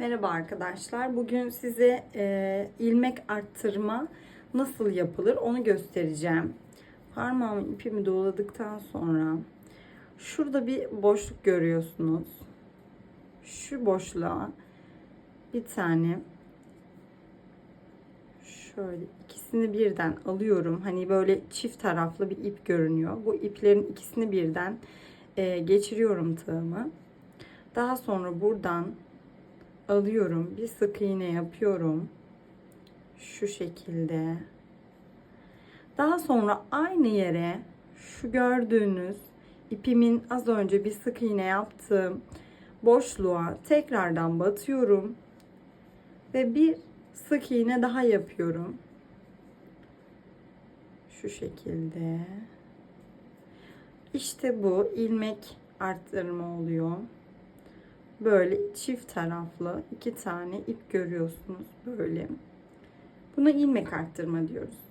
Merhaba arkadaşlar. Bugün size e, ilmek arttırma nasıl yapılır onu göstereceğim. Parmağımın ipimi doladıktan sonra şurada bir boşluk görüyorsunuz. Şu boşluğa bir tane şöyle ikisini birden alıyorum. Hani böyle çift taraflı bir ip görünüyor. Bu iplerin ikisini birden e, geçiriyorum tığımı. Daha sonra buradan alıyorum. Bir sık iğne yapıyorum. Şu şekilde. Daha sonra aynı yere şu gördüğünüz ipimin az önce bir sık iğne yaptığım boşluğa tekrardan batıyorum. Ve bir sık iğne daha yapıyorum. Şu şekilde. İşte bu ilmek arttırma oluyor böyle çift taraflı iki tane ip görüyorsunuz böyle. Buna ilmek arttırma diyoruz.